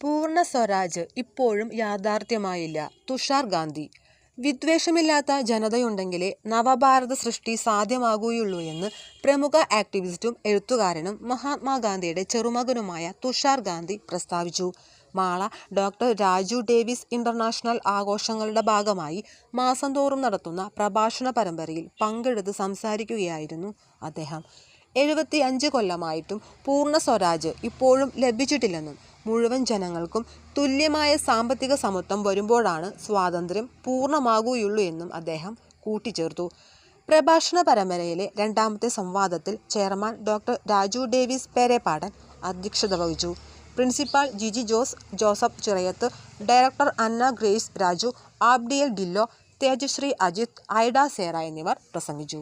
പൂർണ സ്വരാജ് ഇപ്പോഴും യാഥാർത്ഥ്യമായില്ല തുഷാർ ഗാന്ധി വിദ്വേഷമില്ലാത്ത ജനതയുണ്ടെങ്കിലേ നവഭാരത സൃഷ്ടി സാധ്യമാകുകയുള്ളൂ എന്ന് പ്രമുഖ ആക്ടിവിസ്റ്റും എഴുത്തുകാരനും മഹാത്മാഗാന്ധിയുടെ ചെറുമകനുമായ തുഷാർ ഗാന്ധി പ്രസ്താവിച്ചു. Mala doctor Raju Davis international ആഘോഷങ്ങളുടെ ഭാഗമായി മാസം തോറും നടത്തുന്ന പ്രഭാഷണ പരമ്പരയിൽ പങ്കെടുത്ത് സംസാരിക്കുകയായിരുന്നു അദ്ദേഹം. എഴുപത്തി അഞ്ച് കൊല്ലമായിട്ടും പൂർണ സ്വരാജ് ഇപ്പോഴും ലഭിച്ചിട്ടില്ലെന്നും മുഴുവൻ ജനങ്ങൾക്കും തുല്യമായ സാമ്പത്തിക സമത്വം വരുമ്പോഴാണ് സ്വാതന്ത്ര്യം പൂർണമാകുകയുള്ളൂ എന്നും അദ്ദേഹം കൂട്ടിച്ചേർത്തു. പ്രഭാഷണ പരമ്പരയിലെ രണ്ടാമത്തെ സംവാദത്തിൽ ചെയർമാൻ ഡോക്ടർ രാജു ഡേവിസ് പേരേപ്പാടൻ അധ്യക്ഷത വഹിച്ചു. Principal Jiji Jose, Joseph Chirayath, director അന്ന ഗ്രേസ് രാജു, ആബ്ഡിയൽ ഡില്ലോ, തേജശ്രീ അജിത് ഐഡ സേറ എന്നിവർ പ്രസംഗിച്ചു.